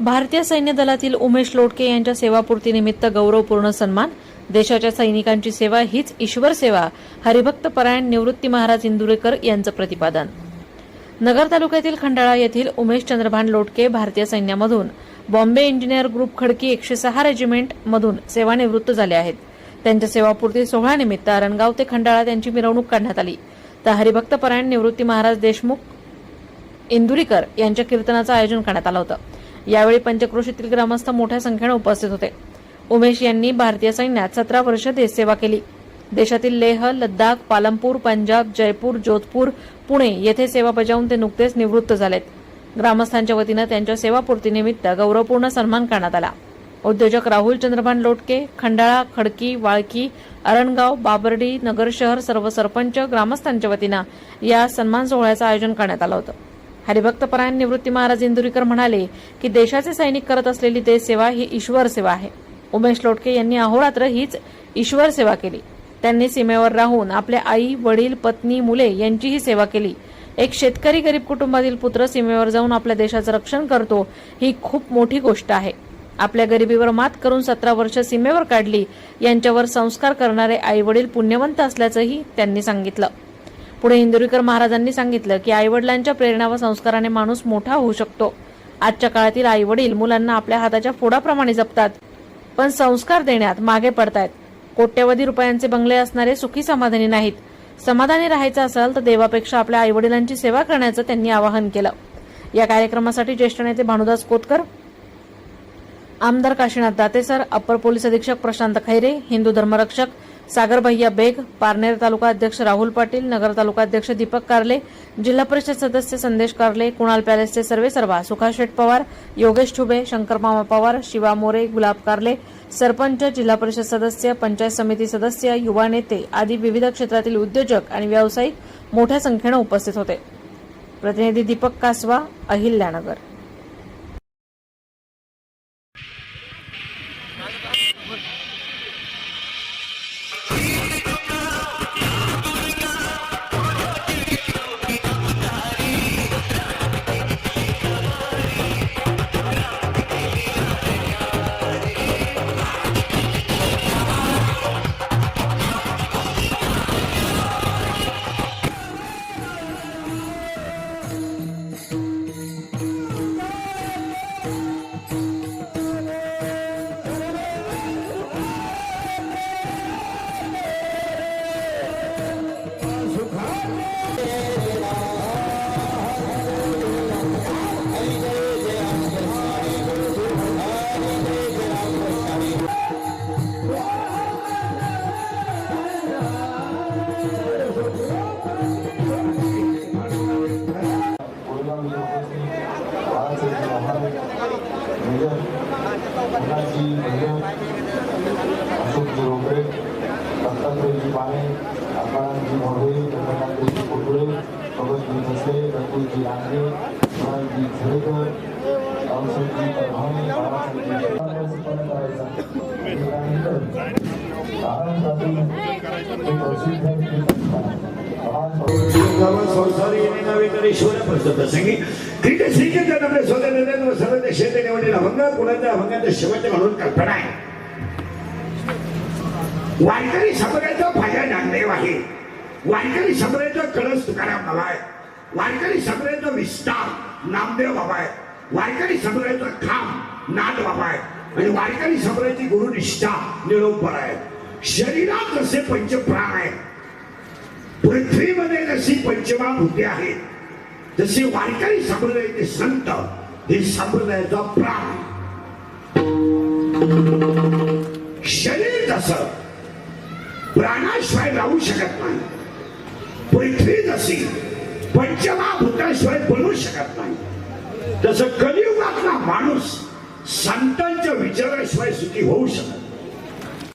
भारतीय सैन्य दलातील उमेश लोटके यांच्या सेवापूर्तीनिमित्त गौरवपूर्ण सन्मान. देशाच्या सैनिकांची सेवा हीच ईश्वर सेवा. हरिभक्त परायण निवृत्ती महाराज इंदुरेकर यांचं प्रतिपादन. नगर तालुक्यातील खंडाळा येथील उमेश चंद्रभान लोटके भारतीय सैन्यामधून बॉम्बे इंजिनियर ग्रुप खडकी एकशे सहा रेजिमेंट मधून सेवानिवृत्त झाले आहेत. त्यांच्या सेवापूर्ती सोहळ्यानिमित्त अरणगाव ते खंडाळा त्यांची मिरवणूक काढण्यात आली. तर हरिभक्त परायण निवृत्ती महाराज देशमुख इंदुरीकर यांच्या कीर्तनाचं आयोजन करण्यात आलं होतं. यावेळी पंचक्रोशीतील ग्रामस्थ मोठ्या संख्येने उपस्थित होते. उमेश यांनी भारतीय सैन्यात सतरा वर्ष देशसेवा केली. देशातील लेह लद्दाख पालमपूर पंजाब जयपूर जोधपूर पुणे येथे सेवा बजावून ते नुकतेच निवृत्त झालेत. ग्रामस्थांच्या वतीनं त्यांच्या सेवापूर्तीनिमित्त गौरवपूर्ण सन्मान करण्यात आला. उद्योजक राहुल चंद्रभान लोटके खंडाळा खडकी वाळकी अरणगाव बाबर्डी नगर शहर सर्व सरपंच ग्रामस्थांच्या वतीनं या सन्मान सोहळ्याचं आयोजन करण्यात आलं होतं. हरिभक्तपरायण निवृत्ती महाराज इंदुरीकर म्हणाले की देशाचे सैनिक करत असलेली ते सेवा ही ईश्वर सेवा आहे. उमेश लोटके यांनी अहोरात्र हीच ईश्वर सेवा केली. त्यांनी सीमेवर राहून आपल्या आई वडील पत्नी मुले यांचीही सेवा केली. एक शेतकरी गरीब कुटुंबातील पुत्र सीमेवर जाऊन आपल्या देशाचं रक्षण करतो ही खूप मोठी गोष्ट आहे. आपल्या गरिबीवर मात करून सतरा वर्ष सीमेवर काढली यांच्यावर संस्कार करणारे आई वडील पुण्यवंत असल्याचंही त्यांनी सांगितलं. पुढे इंदुरीकर महाराजांनी सांगितलं की आईवडिलांच्या प्रेरणा व संस्काराने माणूस मोठा होऊ शकतो. आजच्या काळातील आई वडील मुलांना आपल्या हाताच्या फोडाप्रमाणे जपतात पण संस्कार देण्यात मागे पडतायत. कोट्यवधी रुपयांचे बंगले असणारे सुखी समाधानी नाहीत. समाधानी राहायचं असेल तर देवापेक्षा आपल्या आईवडिलांची सेवा करण्याचं त्यांनी आवाहन केलं. या कार्यक्रमासाठी ज्येष्ठ नेते भानुदास कोतकर आमदार काशीनाथ दातेसर अप्पर पोलीस अधीक्षक प्रशांत खैरे हिंदू धर्मरक्षक सागर भैया बेग पारनेर तालुका अध्यक्ष राहुल पाटील नगर तालुका अध्यक्ष दीपक कारले जिल्हा परिषद सदस्य संदेश कारले कुणाल पॅलेसचे सर्वे सर्वा सुखास शेठ पवार योगेश ठुबे शंकरमामा पवार शिवा मोरे गुलाब कारले सरपंच जिल्हा परिषद सदस्य पंचायत समिती सदस्य युवा नेते आदी विविध क्षेत्रातील उद्योजक आणि व्यावसायिक मोठ्या संख्येनं उपस्थित होते. प्रतिनिधी दीपक कासवा अहिल्यानगर. येणे नव्हे तर ईश्वर प्रसिद्ध संगी. क्रिकेट श्रीकृष्ण आपले स्वतः निवडलेला अभंग कुणाच्या म्हणून कल्पना आहे. वारकरी संप्रदायाचा फायदा नामदेव आहे. वारकरी संप्रदायाचा कळस तुकाराम बाबा आहे. वारकरी संप्रदायाचा विस्तार नामदेव बाबा आहे वारकरी संप्रदायाचा खांब नाथ बाबा आहे आणि वारकरी संप्रदायाची गुरुनिष्ठा निरोपर आहे शरीरात जसे पंचप्राण आहेत पृथ्वीमध्ये जशी पंचमाभूते आहेत जसे वारकरी संप्रदायाचे संत हे संप्रदायाचा प्राण शरीर जसं प्राणाशिवाय राहू शकत नाही. पृथ्वी जशी पंचमाभूताशिवाय बनू शकत नाही. तसं कलियुगातला माणूस संतांच्या विचाराशिवाय सुखी होऊ शकत